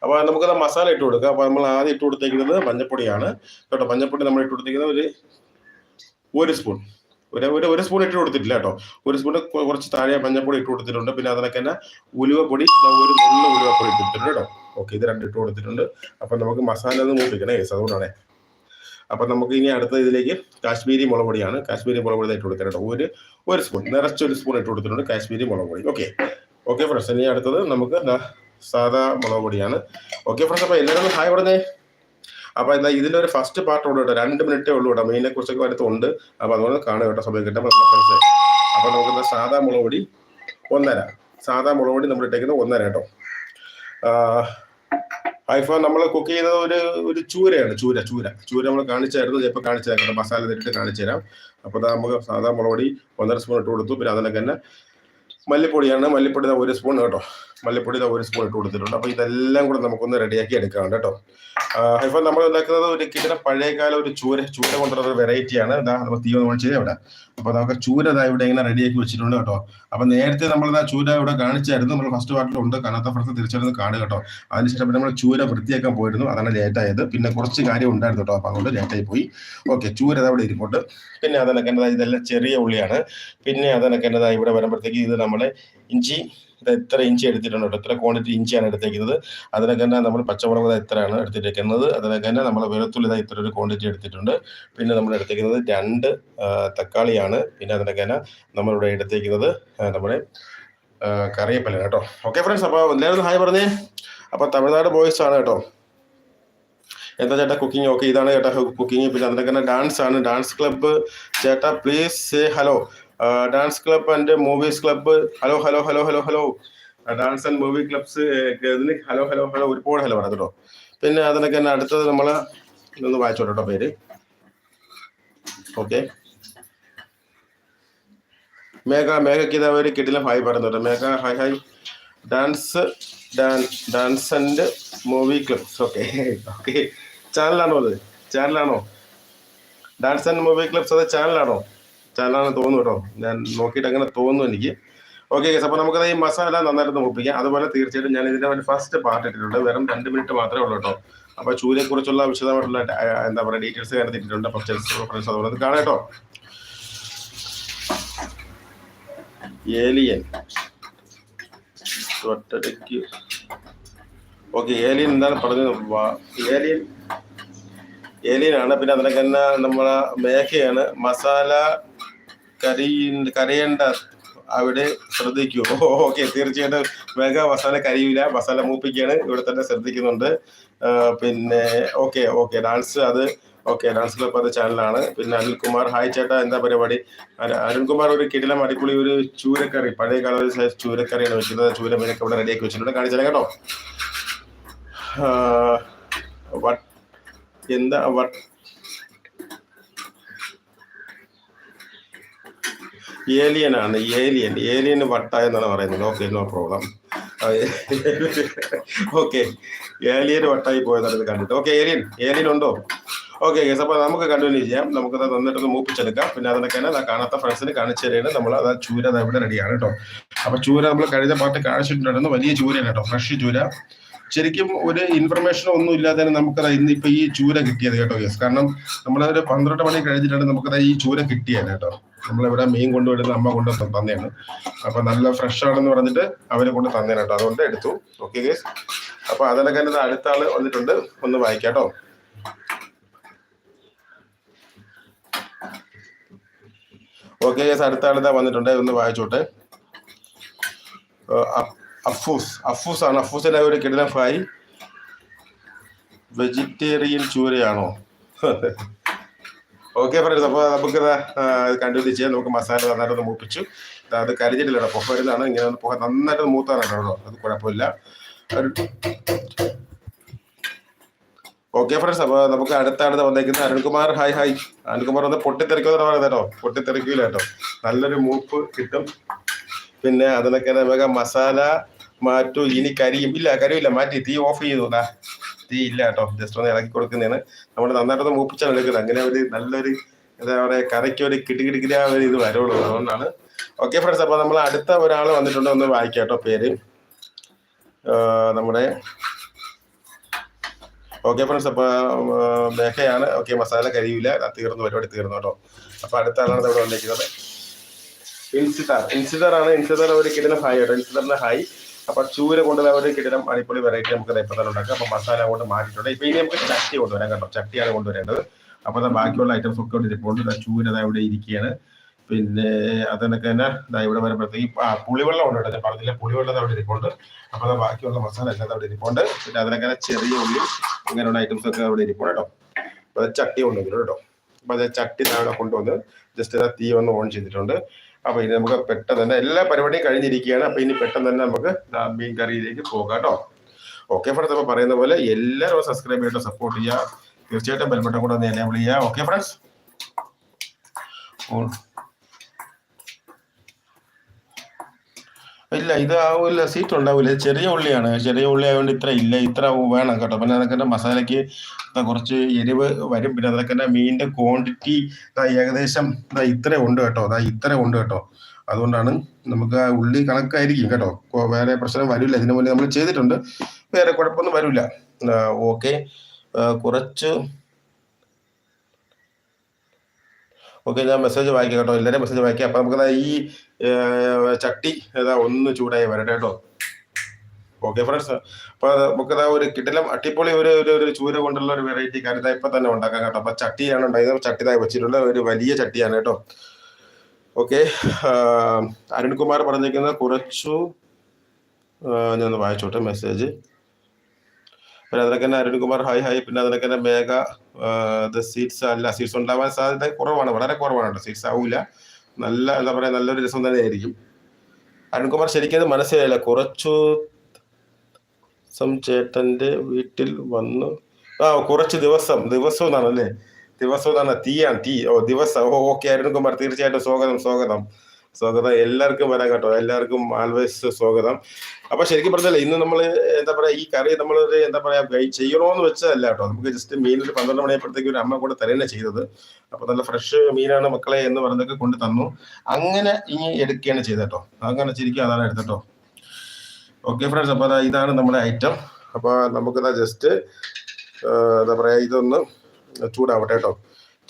അപ്പോൾ നമുക്കത് മസാല ഇട്ട് കൊടുക്കാം. അപ്പോൾ നമ്മൾ ആദ്യം ഇട്ട് കൊടുത്തേക്കുന്നത് മഞ്ഞപ്പൊടിയാണ്. കേട്ടോ മഞ്ഞപ്പൊടി നമ്മൾ ഇട്ട് കൊടുത്തേക്കുന്നത് ഒരു ഒരു സ്പൂൺ ഒരു ഒരു ഒരു സ്പൂൺ ഇട്ട് കൊടുത്തിട്ടില്ല കേട്ടോ. ഒരു സ്പൂൺ കുറച്ച് താഴെ മഞ്ഞപ്പൊടി ഇട്ട് കൊടുത്തിട്ടുണ്ട്. പിന്നെ അതിനൊക്കെ തന്നെ ഉലുവപ്പൊടി ഒരു നല്ല ഉലുവപ്പൊടി ഇട്ട് കൊടുത്തിട്ടുണ്ട് കേട്ടോ. ഓക്കെ ഇത് രണ്ട് ഇട്ട് കൊടുത്തിട്ടുണ്ട്. അപ്പം നമുക്ക് മസാല ഒന്ന് മൂപ്പിക്കണേ. യെസ് അതുകൊണ്ടാണേ. അപ്പം നമുക്ക് ഇനി അടുത്ത ഇതിലേക്ക് കാശ്മീരി മുളക് പൊടിയാണ്. കാശ്മീരി മുളക് പൊടി ഇട്ട് കൊടുക്കാം കേട്ടോ ഒരു ഒരു സ്പൂൺ നിറച്ചൊരു സ്പൂൺ ഇട്ട് കൊടുത്തിട്ടുണ്ട് കാശ്മീരി മുളക് പൊടി. ഓക്കെ ഓക്കെ ഫ്രണ്ട്സ് ഇനി അടുത്തത് നമുക്ക് സാധാ മുളക് പൊടിയാണ്. ഓക്കെ ഫ്രണ്ട്സ് അപ്പോൾ എല്ലാവരും ഹായ് പറഞ്ഞേ. അപ്പോൾ എന്താ ഒരു ഫസ്റ്റ് പാർട്ട് ഉള്ളൂ കേട്ടോ. രണ്ട് മിനിറ്റേ ഉള്ളൂ കേട്ടോ. മെയിനെ കുറിച്ചൊക്കെ അടുത്ത് ഉണ്ട്. അപ്പോൾ അതുകൊണ്ട് കാണുക കേട്ടോ സമയം കിട്ടുമ്പോൾ നമ്മുടെ ഫ്രണ്ട്സ് അപ്പോൾ നമുക്ക് സാധാ മുളക് പൊടി ഒന്നര. സാധാ മുളക് പൊടി നമ്മൾ ഇട്ടേക്കുന്നത് ഒന്നര കേട്ടോ. ഹൈഫ നമ്മൾ കുക്ക് ചെയ്യുന്നത് ഒരു ഒരു ചൂരയാണ് ചൂര ചൂര. ചൂര നമ്മൾ കാണിച്ചായിരുന്നു ചിലപ്പോൾ കാണിച്ചു തരാം കേട്ടോ മസാല തരിട്ട് കാണിച്ചു തരാം. അപ്പോൾ നമുക്ക് സാധാ മുളക് പൊടി ഒന്നര സ്പൂൺ ഇട്ട് കൊടുത്തു. പിന്നെ അതിനൊക്കെ തന്നെ മല്ലിപ്പൊടിയാണ്. മല്ലിപ്പൊടി ഒരു സ്പൂൺ കേട്ടോ. മല്ലിപ്പൊടി ഒരു സ്പൂൺ ഇട്ട് കൊടുത്തിട്ടുണ്ട്. അപ്പോൾ ഇതെല്ലാം കൂടെ നമുക്കൊന്ന് റെഡിയാക്കി എടുക്കാം കേട്ടോ. ഹൈഫ നമ്മൾ ഉണ്ടാക്കുന്നത് ഒരു കിട്ടുന്ന പഴയകാല ഒരു ചൂര ചൂര കൊണ്ടുള്ള വെറൈറ്റിയാണ് ഇതാ നമ്മൾ തീ ഒന്ന് ചെയ്ത് ഇവിടെ. അപ്പോൾ നമുക്ക് ചൂര ഇവിടെ ഇങ്ങനെ റെഡിയാക്കി വെച്ചിട്ടുണ്ട് കേട്ടോ. അപ്പോൾ നേരത്തെ നമ്മൾ ആ ചൂര ഇവിടെ കാണിച്ചായിരുന്നു. നമ്മൾ ഫസ്റ്റ് പാർട്ടിലുണ്ട് കനത്ത ഫ്രണ്ട്സ് തിരിച്ചറിഞ്ഞ് കാണുക കേട്ടോ. അതിനുശേഷം നമ്മൾ ചൂര വൃത്തിയാക്കാൻ പോയിരുന്നു. അതാണ് ലേറ്റായത്. പിന്നെ കുറച്ച് കാര്യം ഉണ്ടായിരുന്നു കേട്ടോ. അപ്പോൾ അതുകൊണ്ട് ലേറ്റായി പോയി. ഓക്കെ ചൂര അവിടെ ഇരിപ്പുണ്ട്. പിന്നെ അതിനൊക്കെ ഇതെല്ലാം ചെറിയ ഉള്ളിയാണ്. പിന്നെ അതിനൊക്കെ ഇവിടെ വരുമ്പോഴത്തേക്ക് ഇത് നമ്മളെ ഇഞ്ചി ഇത് എത്ര ഇഞ്ചി എടുത്തിട്ടുണ്ട് എത്ര ക്വാണ്ടിറ്റി ഇഞ്ചിയാണ് എടുത്തേക്കുന്നത്? അതിനൊക്കെ തന്നെ നമ്മൾ പച്ചമുളക് എത്രയാണ് ഇത്രയാണ് എടുത്തിരിക്കുന്നത്. അതിനൊക്കെ തന്നെ നമ്മൾ വെളുത്തുള്ളി ഇതാ ഇത്ര ഒരു ക്വാണ്ടിറ്റി എടുത്തിട്ടുണ്ട്. പിന്നെ നമ്മൾ എടുത്തേക്കുന്നത് രണ്ട് തക്കാളിയാണ്. പിന്നെ അതിനൊക്കെ തന്നെ നമ്മളിവിടെ എടുത്തേക്കുന്നത് നമ്മുടെ ആ, കറിവേപ്പില കേട്ടോ. ഓക്കെ ഫ്രണ്ട്സ് അപ്പോൾ എല്ലാവരും ഹായ് പറഞ്ഞേ. അപ്പോൾ തമിഴ്നാട് ബോയ്സ് ആണ് കേട്ടോ. എന്താ ചേട്ടാ കുക്കിംഗ് ഓക്കെ ഇതാണ് ചേട്ടാ കുക്കിംഗ് പിന്നെ അതിനൊക്കെ ഡാൻസ് ആണ്. ഡാൻസ് ക്ലബ്ബ് ചേട്ടാ please say hello dance club and movies club hello hello hello hello hello dance and movie clubs hello hello hello ഒരുപാട് ഹലോ പറഞ്ഞു കേട്ടോ. പിന്നെ അതിനൊക്കെ തന്നെ അടുത്തത് നമ്മൾ ഇതൊന്ന് വായിച്ചോട്ടോ പേര്. ഓക്കെ മേഘ മേഘയ്ക്ക് ഇതാ ഒരു കിട്ടില്ല ഹായ് പറയുന്നുണ്ട് Megha hi hi. Dance dance and movie clubs okay okay ചാനലാണോ അത്? ചാനലാണോ ഡാൻസ് ആൻഡ് മൂവി ക്ലബ്സ് അത് ചാനലാണോ ചാനലാണെന്ന് തോന്നുന്നു കേട്ടോ ഞാൻ നോക്കിയിട്ട് അങ്ങനെ തോന്നുന്നു എനിക്ക്. ഓക്കെ ഗസ് അപ്പോൾ നമുക്കത് ഈ മസാല നന്നായിട്ട് ഒപ്പിക്കാം അതുപോലെ തീർച്ചയായിട്ടും ഞാൻ ഇതിന്റെ ഒരു ഫസ്റ്റ് പാർട്ട് ഇട്ടിട്ടുണ്ട്. വെറും രണ്ട് മിനിറ്റ് മാത്രമേ ഉള്ളൂ കേട്ടോ. അപ്പോൾ ചൂരയെ കുറിച്ചുള്ള വിശദമായിട്ടുള്ള എന്താ പറയുക ഡീറ്റെയിൽസ് ഞാൻ ഇട്ടിട്ടുണ്ട് അപ്പോൾ ചെൽസ് റെഫറൻസ് അതുപോലെ അത് കാണാം കേട്ടോ. ഏലിയൻ ഓക്കെ ഏലിയൻ എന്താണ് പറഞ്ഞത്? ഏലിയൻ ആണ്. പിന്നെ അതിനൊക്കെ തന്നെ നമ്മളെ മേഘയാണ് മസാല കരി കരയേണ്ട അവിടെ ശ്രദ്ധിക്കൂ. ഓക്കെ തീർച്ചയായിട്ടും വേഗം മസാല കരിയില്ല മസാല മൂപ്പിക്കാണ് ഇവിടെ തന്നെ ശ്രദ്ധിക്കുന്നുണ്ട്. പിന്നെ ഓക്കെ ഓക്കെ ഡാൻസ് അത് ഓക്കെ ഡാൻസ് ക്ലബ് അത് ചാനലാണ് പിന്നെ അനിൽകുമാർ ഹായ് ചേട്ടാ എന്താ പരിപാടി? അര- അരുൺകുമാർ ഒരു കിടിലം അടിപൊളി ഒരു ചൂരക്കറി പഴയ കാല സൈസ് ചൂരക്കറിയാണ് വെച്ചിരുന്നത് ചൂര മീനൊക്കെ ഇവിടെ റെഡിയാക്കി വെച്ചിട്ടുണ്ട്. കാണിച്ചാലേ കേട്ടോ. എന്താ വട്ട് ഏലിയൻ ആണ് ഏലിയൻ ഏലിയൻ വട്ട എന്നാണ് പറയുന്നത്. Okay no problem okay alien വട്ടായി പോയതാണ് കണ്ടിട്ട്. ഓക്കെ ഏലിയൻ ഏലിയൻ ഉണ്ടോ? ഓക്കെ ഗസ് അപ്പോൾ നമുക്ക് കണ്ടിന്യൂ ചെയ്യാം. നമുക്ക് അത് നന്നിട്ടൊന്ന് മൂപ്പിച്ചെടുക്കാം. പിന്നെ അതിനൊക്കെ തന്നെ കാണാത്ത ഫ്രണ്ട്സിന് കാണിച്ചു തരുന്നത് നമ്മൾ അത് ചൂര അത് ഇവിടെ റെഡിയാണ് കേട്ടോ. അപ്പോൾ ചൂര നമ്മൾ കഴിഞ്ഞ പാട്ട് കാണിച്ചിട്ടുണ്ടായിരുന്നു. വലിയ ചൂരയാണ് കേട്ടോ. ഫ്രഷ് ചൂര. ശരിക്കും ഒരു ഇൻഫർമേഷൻ ഒന്നും ഇല്ലാതെ നമുക്കത് ഇന്നിപ്പോൾ ഈ ചൂര കിട്ടിയത് കേട്ടോ യെസ് കാരണം നമ്മളൊരു പന്ത്രണ്ട് മണി കഴിഞ്ഞിട്ടാണ് നമുക്കത് ഈ ചൂര കിട്ടിയത് കേട്ടോ. നമ്മളിവിടെ മീൻ കൊണ്ടുവരുന്ന അമ്മ കൊണ്ട് തന്നെയാണ്. അപ്പൊ നല്ല ഫ്രഷ് ആണെന്ന് പറഞ്ഞിട്ട് അവർ കൊണ്ട് തന്നേനെ കേട്ടോ. അതുകൊണ്ട് എടുത്തു. ഓക്കെ ഗേസ് അപ്പൊ അതിനൊക്കെ തന്നെ അടുത്ത ആൾ വന്നിട്ടുണ്ട്. ഒന്ന് വായിക്കാട്ടോ ഓക്കെ ഗേസ് അടുത്ത ആൾ ഇതാ വന്നിട്ടുണ്ട്. ഒന്ന് വായിച്ചോട്ടെ. അഫൂസ്. അഫൂസ് ആണ്. അഫൂസിന്റെ ഒരു കിടന ഫ്രൈ വെജിറ്റേറിയൻ ചൂരയാണോ? ഓക്കെ ഫ്രണ്ട്സ് അപ്പോൾ നമുക്ക് കണ്ടുപിടിച്ച് നമുക്ക് മസാല നന്നായിട്ട് മൂപ്പിച്ചു. അത് കരിഞ്ഞിട്ടില്ല പുക വരുന്നതാണ്. ഇങ്ങനെ പുക നന്നായിട്ട് മൂത്താണ് കേട്ടോ അത് കുഴപ്പമില്ല. ഓക്കെ ഫ്രണ്ട്സ് അപ്പോൾ നമുക്ക് അടുത്താണ് വന്നേക്കുന്നത് അരുൺകുമാർ. ഹായ് ഹായ് അരുൺകുമാർ ഒന്ന് പൊട്ടിത്തെറിക്കുമെന്ന് പറയുന്നത് കേട്ടോ. പൊട്ടിത്തെറിക്കില്ല കേട്ടോ. നല്ലൊരു മൂപ്പ് കിട്ടും. പിന്നെ അതിനൊക്കെ നമുക്ക് മസാല മാറ്റു. ഇനി കരിയും. ഇല്ല കരിയില്ല മാറ്റി. തീ ഓഫ് ചെയ്തു. തീ ഇല്ല കേട്ടോ. ജസ്റ്റ് ഒന്ന് ഇളക്കി കൊടുക്കുന്നതാണ്. നമ്മൾ നന്നായിട്ടൊന്ന് മൂപ്പിച്ചാണ് എടുക്കുന്നത്. അങ്ങനെ ഒരു നല്ലൊരു എന്താ പറയുക കറിക്ക് ഒരു കിടുകിടിക്കിര ഒരു ഇത് വരുള്ളൂ. അതുകൊണ്ടാണ്. ഓക്കെ ഫ്രണ്ട്സ് അപ്പോൾ നമ്മൾ അടുത്ത ഒരാൾ വന്നിട്ടുണ്ട്. ഒന്ന് വായിക്കാം കേട്ടോ പേര്. നമ്മുടെ ഓക്കെ ഫ്രണ്ട്സ് അപ്പോൾ മേഘയാണ്. ഓക്കെ മസാല കരിയില്ല അത് തീർന്നു. പരിപാടി തീർന്നു കേട്ടോ. അപ്പോൾ അടുത്ത ആളാണ് ഇവിടെ വന്നിരിക്കുന്നത്. ഇൻസിതാർ. ഇൻസിതാർ ആണ്. ഇൻസിതാർ ഒരു കിട്ടുന്ന ഹായ് കേട്ടോ ഇൻസിതാറിന്റെ ഹായ് അപ്പൊ ചൂര കൊണ്ട് ഒരു കിടിലം അടിപൊളി വെറൈറ്റി നമുക്ക് ഇപ്പൊ തന്നെ ഉണ്ടാക്കാം. അപ്പൊ മസാല കൊണ്ട് മാറ്റിയിട്ടുണ്ട്. ഇപ്പൊ ഇനി നമുക്ക് ചട്ടി കൊണ്ടുവരാം കേട്ടോ. ചട്ടിയാണ് കൊണ്ടുവരേണ്ടത്. അപ്പൊ ദാ ബാക്കിയുള്ള ഐറ്റംസ് ഒക്കെ ഇരിപ്പുണ്ട് ചൂര ഇവിടെ ഇരിക്കുകയാണ്. പിന്നെ അതിനൊക്കെ തന്നെ ദാ ഇവിടെ വരുമ്പോഴത്തേക്ക് പുളിവെള്ളം ഉണ്ട് കേട്ടോ. ഞാൻ പറഞ്ഞില്ല പുളിവെള്ളം അവിടെ ഇരിപ്പുണ്ട്. അപ്പൊ അത് ബാക്കിയുള്ള മസാല എല്ലാം അവിടെ ഇരിപ്പുണ്ട്. പിന്നെ അതിനൊക്കെ ചെറിയ ഉള്ളി ഇങ്ങനെയുള്ള ഐറ്റംസ് ഒക്കെ അവിടെ ഇരിപ്പുണ്ട് കേട്ടോ. അപ്പൊ അത് ചട്ടി കൊണ്ടുവരും കേട്ടോ. അപ്പൊ അത് ചട്ടി അവിടെ കൊണ്ടുവന്ന് ജസ്റ്റ് തീ ഒന്ന് ഓൺ ചെയ്തിട്ടുണ്ട്. അപ്പൊ ഇനി നമുക്ക് പെട്ടെന്ന് തന്നെ എല്ലാ പരിപാടിയും കഴിഞ്ഞിരിക്കുകയാണ്. അപ്പൊ ഇനി പെട്ടെന്ന് തന്നെ നമുക്ക് മീൻ കറിയിലേക്ക് പോകാം കേട്ടോ. ഓക്കെ ഫ്രണ്ട്സ് അപ്പൊ പറയുന്ന പോലെ എല്ലാവരും സബ്സ്ക്രൈബ് ചെയ്തിട്ട് സപ്പോർട്ട് ചെയ്യുക തീർച്ചയായിട്ടും ബെൽബട്ടം കൂടെ ഒന്ന് എനേബിൾ ചെയ്യുക ഓക്കെ ഫ്രണ്ട്സ് ഇല്ല ഇത് ആവില്ല സീറ്റ് ഉണ്ടാവില്ല. ചെറിയ ഉള്ളിയാണ്. ചെറിയ ഉള്ളി ആയതുകൊണ്ട് ഇത്ര ഇല്ല ഇത്ര വേണം കേട്ടോ. പിന്നെ അതൊക്കെ മസാലയ്ക്ക് കുറച്ച് എരിവ് വരും. പിന്നെ അതൊക്കെ മീനിന്റെ ക്വാണ്ടിറ്റി ഏകദേശം ഇത്ര ഉണ്ട് കേട്ടോ. അതാ ഇത്ര ഉണ്ട് കേട്ടോ. അതുകൊണ്ടാണ് നമുക്ക് ആ ഉള്ളി കണക്കായിരിക്കും കേട്ടോ. വേറെ പ്രശ്നം വരില്ല. ഇതിനു മുന്നേ നമ്മൾ ചെയ്തിട്ടുണ്ട്. വേറെ കുഴപ്പമൊന്നും വരില്ല. ഓക്കെ കുറച്ച് ഓക്കെ ഞാൻ മെസ്സേജ് വായിക്കാം കേട്ടോ. എല്ലാവരും മെസ്സേജ് വായിക്കാം. അപ്പം നമുക്ക് ഈ ചട്ടി ഏതാ ഒന്ന് ചൂടായി വരട്ടെ കേട്ടോ. ഓക്കെ ഫ്രണ്ട്സ് അപ്പൊ നമുക്ക് ഒരു കിടിലം അട്ടിപ്പൊളി ഒരു ഒരു ഒരു ചൂര കൊണ്ടുള്ള ഒരു വെറൈറ്റി കാര്യം ഇപ്പൊ തന്നെ ഉണ്ടാക്കാം കേട്ടോ. അപ്പൊ ചട്ടിയാണ് ഉണ്ടായത്. ചട്ടിതായി വെച്ചിട്ടുള്ള ഒരു വലിയ ചട്ടിയാണ് കേട്ടോ. ഓക്കെ അരുൺകുമാർ പറഞ്ഞിരിക്കുന്ന കുറച്ചു ഞാൻ വായിച്ചോട്ടെ മെസ്സേജ് പിന്നെ അതിനൊക്കെ തന്നെ അരുൺകുമാർ ഹൈ ഹായ്. പിന്നെ അതിനൊക്കെ തന്നെ മേഘ ദ സീറ്റ്സ് അല്ല സീറ്റ്സ് ഉണ്ടാവാൻ സാധ്യത കുറവാണ് വളരെ കുറവാണ് കേട്ടോ. സീറ്റ്സ് ആവില്ല നല്ല എന്താ പറയുക നല്ലൊരു രസം തന്നെയായിരിക്കും. അരുൺകുമാർ ശരിക്കും മനസ്സിലായില്ല. കുറച്ചു ദിവസം ചേട്ടന്റെ വീട്ടിൽ വന്നു. ആ കുറച്ച് ദിവസം ദിവസം എന്നാണ് അല്ലേ? ദിവസം എന്നാണ്? തീയാണ് തീ. ഓ ദിവസം. ഓ ഓക്കെ അരുൺകുമാർ തീർച്ചയായിട്ടും സ്വാഗതം സ്വാഗതം. സ്വാഗതം. എല്ലാവർക്കും വരാം കേട്ടോ. എല്ലാവർക്കും ആൽവേസ് സ്വാഗതം. അപ്പൊ ശരിക്കും പറഞ്ഞാൽ ഇന്ന് നമ്മൾ എന്താ പറയാ ഈ കറി നമ്മൾ എന്താ പറയാ ചെയ്യണോന്ന് വെച്ചതല്ല കേട്ടോ. നമുക്ക് ജസ്റ്റ് മീൻ ഒരു പന്ത്രണ്ട് മണിയപ്പോഴത്തേക്ക് ഒരു അമ്മ കൂടെ തരുന്ന ചെയ്തത്. അപ്പൊ നല്ല ഫ്രഷ് മീനാണ് മക്കളെ എന്ന് പറഞ്ഞതൊക്കെ കൊണ്ട് തന്നു. അങ്ങനെ ഇനി എടുക്കുകയാണ് ചെയ്തത് കേട്ടോ. അങ്ങനെ ശരിക്കും അതാണ് എടുത്തട്ടോ ഓക്കെ ഫ്രണ്ട്സ് അപ്പൊ ഇതാണ് നമ്മുടെ ഐറ്റം അപ്പൊ നമുക്കിതാ ജസ്റ്റ് എന്താ പറയാ ഇതൊന്ന് ചൂടാവട്ടെ കേട്ടോ.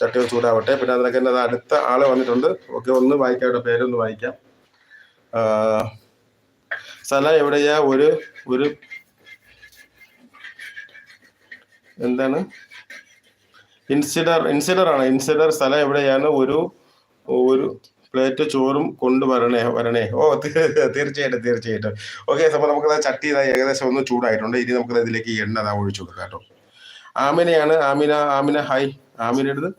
ചട്ടി ഒന്ന് ചൂടാവട്ടെ. പിന്നെ അതിനൊക്കെ എന്റെ അടുത്ത ആൾ വന്നിട്ടുണ്ട്. ഓക്കെ ഒന്ന് വായിക്കാം പേരൊന്ന് വായിക്കാം. സ്ഥലം എവിടെയാ? ഒരു ഒരു എന്താണ്? ഇൻസിഡർ ഇൻസിഡർ ആണ്. ഇൻസിഡർ സ്ഥലം എവിടെയാണ്? ഒരു ഒരു പ്ലേറ്റ് ചോറും കൊണ്ടുവരണേ വരണേ. ഓ തീർച്ചയായിട്ടും തീർച്ചയായിട്ടും. ഓക്കെ അപ്പൊ നമുക്ക് ചട്ടി ഏകദേശം ഒന്ന് ചൂടായിട്ടുണ്ട്. ഇനി നമുക്ക് ഇതിലേക്ക് എണ്ണ ഒഴിച്ചു കൊടുക്കാം കേട്ടോ. ആമിനയാണ് ആമിന ആമിന ഹായ്. ആമിന എടുത്ത്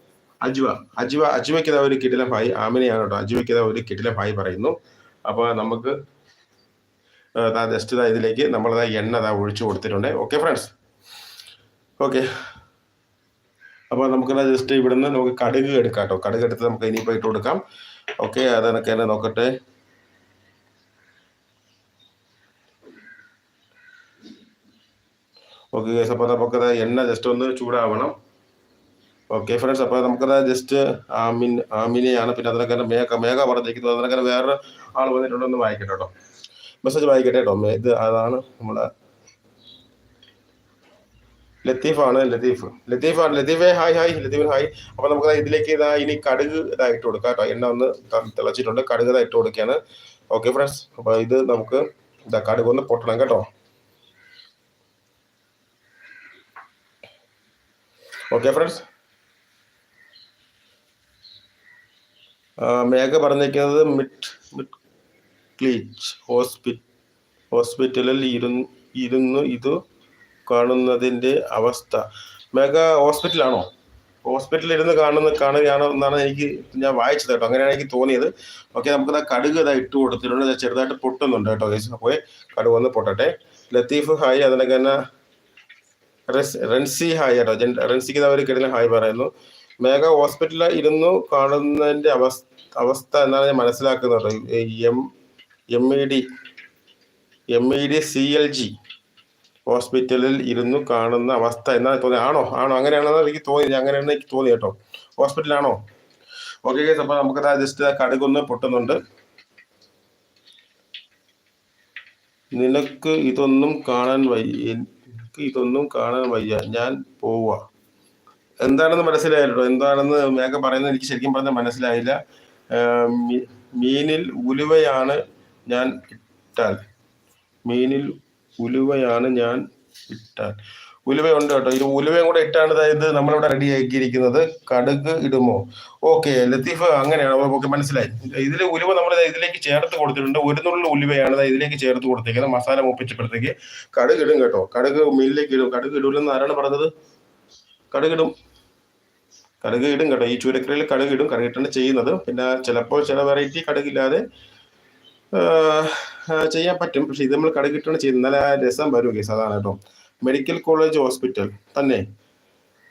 അജ്വ അജ്വ അജ്വയ്ക്ക് ഒരു കിടില ഭായി. ആമിനെയാണ് കേട്ടോ അജ്വയ്ക്ക് ഒരു കിടില ഭായി പറയുന്നു. അപ്പോൾ നമുക്ക് ജസ്റ്റ് ഇതാ ഇതിലേക്ക് നമ്മളത് എണ്ണ ഇതാ ഒഴിച്ചു കൊടുത്തിട്ടുണ്ട്. Okay friends. ഓക്കെ. അപ്പോൾ നമുക്ക് ജസ്റ്റ് ഇവിടുന്ന് നമുക്ക് കടുക് എടുക്കാം കേട്ടോ കടുക് എടുത്ത് നമുക്ക് ഇനിയിപ്പോൾ ഇട്ട് കൊടുക്കാം. ഓക്കെ അതൊക്കെ തന്നെ നോക്കട്ടെ. ഓക്കെ അപ്പോൾ നമുക്കത് എണ്ണ ജസ്റ്റ് ഒന്ന് ചൂടാവണം. ഓക്കെ ഫ്രണ്ട്സ് അപ്പോൾ നമുക്കത് ജസ്റ്റ് ആമിൻ ആമിനെയാണ് പിന്നെ അതിനൊക്കെ മേഘ മേഘ പറഞ്ഞിരിക്കുന്നത് അതിനൊക്കെ വേറെ ആൾ വന്നിട്ടുണ്ടെന്ന് വായിക്കട്ടെ കേട്ടോ. മെസ്സേജ് വായിക്കട്ടെ കേട്ടോ. ഇത് അതാണ് നമ്മളെ ലത്തീഫാണ്. ലത്തീഫ്. ലത്തീഫാണ്. ലത്തീഫെ ഹായ് ഹായ് ലത്തീഫ് ഹായ് അപ്പൊ നമുക്ക് ഇതിലേക്ക് ഇതാ ഇനി കടുക് ഇതായിട്ട് കൊടുക്കാം കേട്ടോ. എണ്ണ ഒന്ന് തിളച്ചിട്ടുണ്ട്. കടുക് ഇതായിട്ട് കൊടുക്കുകയാണ്. ഓക്കെ ഫ്രണ്ട്സ് അപ്പൊ ഇത് നമുക്ക് ഇതാ കടുക് ഒന്ന് പൊട്ടണം കേട്ടോ. ഓക്കെ ഫ്രണ്ട്സ് മേഘ പറഞ്ഞിരിക്കുന്നത് മിഡ് മിഡ് ക്ലീച്ച് ഹോസ്പിറ്റ് ഹോസ്പിറ്റലിൽ ഇരുന്ന് ഇരുന്നു ഇത് കാണുന്നതിന്റെ അവസ്ഥ. മേഘ ഹോസ്പിറ്റലാണോ? ഹോസ്പിറ്റലിൽ ഇരുന്ന് കാണുന്ന കാണുകയാണോ എന്നാണ് എനിക്ക് ഞാൻ വായിച്ചത് കേട്ടോ. അങ്ങനെയാണ് എനിക്ക് തോന്നിയത്. ഓക്കെ നമുക്ക് ആ കടുക് ഇതാ ഇട്ട് കൊടുത്തിട്ടുണ്ട്. ചെറുതായിട്ട് പൊട്ടുന്നുണ്ട് കേട്ടോ. അപ്പോൾ കടുക് ഒന്ന് പൊട്ടട്ടെ. ലത്തീഫ് ഹായ് അതിനൊക്കെ തന്നെ റെൻസി ഹായ് കേട്ടോ. ജൻ റെൻസിക്ക് അവർ കിടന്ന ഹായ് പറയുന്നു. മേഘ ഹോസ്പിറ്റലിൽ ഇരുന്നു കാണുന്നതിന്റെ അവസ്ഥ അവസ്ഥ എന്നാണ് ഞാൻ മനസ്സിലാക്കുന്നത്. M M E D M E D C L G ഹോസ്പിറ്റലിൽ ഇരുന്നു കാണുന്ന അവസ്ഥ എന്നാണ് തോന്നിയത്. ആണോ? ആണോ? അങ്ങനെയാണെന്ന് എനിക്ക് തോന്നി. അങ്ങനെയാണ് എനിക്ക് തോന്നി കേട്ടോ. ഹോസ്പിറ്റലാണോ? ഓക്കെ കേസ് അപ്പോൾ നമുക്ക് ജസ്റ്റ് കടുകൊന്ന് പൊട്ടുന്നുണ്ട്. നിനക്ക് ഇതൊന്നും കാണാൻ വയ്യ. എനിക്ക് ഇതൊന്നും കാണാൻ വയ്യ. ഞാൻ പോവാ. എന്താണെന്ന് മനസ്സിലായല്ലോ എന്താണെന്ന് മേഘ പറയുന്നത് എനിക്ക് ശരിക്കും പറഞ്ഞാൽ മനസ്സിലായില്ല. മീനിൽ ഉലുവയാണ് ഞാൻ ഇട്ടാൽ. മീനിൽ ഉലുവയാണ് ഞാൻ ഇട്ടാൽ. ഉലുവയുണ്ട് കേട്ടോ. ഈ ഉലുവയും കൂടെ ഇട്ടാണ് ഇത് നമ്മളിവിടെ റെഡി ആക്കിയിരിക്കുന്നത്. കടുക് ഇടുമോ? ഓക്കെ ലത്തീഫ് അങ്ങനെയാണ്. ഓക്കെ മനസ്സിലായി. ഇതിൽ ഉലുവ നമ്മൾ ഇതിലേക്ക് ചേർത്ത് കൊടുത്തിട്ടുണ്ട്. ഒരു നുള്ളിൽ ഉലുവയാണ് ഇതിലേക്ക് ചേർത്ത് കൊടുത്തേക്കുന്നത്. മസാല മൂപ്പിച്ചപ്പോഴത്തേക്ക് കടുക് ഇടും കേട്ടോ. കടുക് മീനിലേക്ക് ഇടും. കടുക് ഇടൂലെന്ന് ആരാണ് പറഞ്ഞത്? കടുകിടും കടുക് ഇടും കേട്ടോ. ഈ ചൂരക്കരയിൽ കടുക് ഇടും കടുക് ചെയ്യുന്നത്. പിന്നെ ചിലപ്പോൾ ചില വെറൈറ്റി കടുകില്ലാതെ ചെയ്യാൻ പറ്റും. പക്ഷെ ഇത് നമ്മൾ കടുകിട്ടാണ് ചെയ്യുന്നത്. നല്ല രസം വരും കേസ്. അതാണ് കേട്ടോ. Medical college hospital. തന്നെ.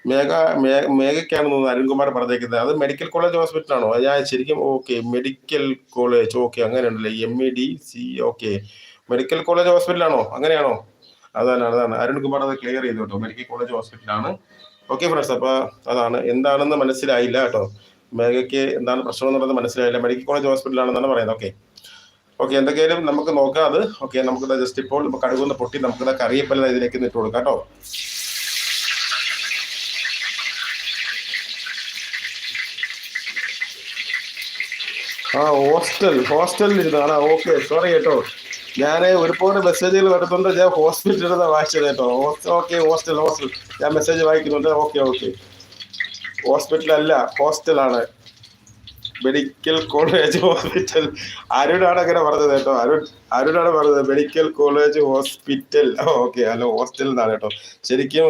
മേഘ മേ- മേഘയ്ക്കാണെന്ന് അരുൺകുമാർ പറഞ്ഞേക്കുന്നത്. അത് മെഡിക്കൽ കോളേജ് അത് ഞാൻ ശരിക്കും ഓക്കെ. Medical college. ഓക്കെ അങ്ങനെ ഉണ്ടല്ലേ. M E D C okay. Medical college hospital ആണോ? അങ്ങനെയാണോ? അതാണ് അതാണ്. അരുൺകുമാർ അത് ക്ലിയർ ചെയ്തു കേട്ടോ. മെഡിക്കൽ കോളേജ് ഹോസ്പിറ്റലാണ് ഓക്കെ ഫ്രണ്ട്സ് അപ്പോൾ അതാണ്. എന്താണെന്ന് മനസ്സിലായില്ല കേട്ടോ. മേഘയ്ക്ക് എന്താണ് പ്രശ്നം എന്നുള്ളത് മനസ്സിലായില്ല. മെഡിക്കൽ കോളേജ് ഹോസ്പിറ്റലാണെന്നാണ് പറയുന്നത്. ഓക്കെ ഓക്കെ എന്തൊക്കെയാലും നമുക്ക് നോക്കാം അത്. ഓക്കെ നമുക്ക് ജസ്റ്റ് ഇപ്പോൾ നമുക്ക് പൊട്ടി നമുക്ക് കറിയപ്പല്ല ഇതിലേക്ക് ഇട്ട് കൊടുക്കാം കേട്ടോ. ആ ഹോസ്റ്റൽ ഹോസ്റ്റലിൽ ഇരുന്നാണ് ഓക്കെ സോറി കേട്ടോ. ഞാൻ ഒരുപാട് മെസ്സേജുകൾ വരുന്നുണ്ട്. ഞാൻ ഹോസ്പിറ്റലിൽ നിന്ന് വായിച്ചത് കേട്ടോ. ഓക്കെ ഹോസ്റ്റൽ ഹോസ്റ്റൽ ഞാൻ മെസ്സേജ് വായിക്കുന്നുണ്ട്. ഓക്കെ ഓക്കെ ഹോസ്പിറ്റലല്ല ഹോസ്റ്റലാണ് മെഡിക്കൽ കോളേജ് ഹോസ്പിറ്റൽ അരുണാണ് അങ്ങനെ പറഞ്ഞത് കേട്ടോ. അരുൺ അരുണാണ് പറഞ്ഞത് മെഡിക്കൽ കോളേജ് ഹോസ്പിറ്റൽ ഓക്കെ അല്ല ഹോസ്റ്റൽ എന്നാണ് കേട്ടോ. ശരിക്കും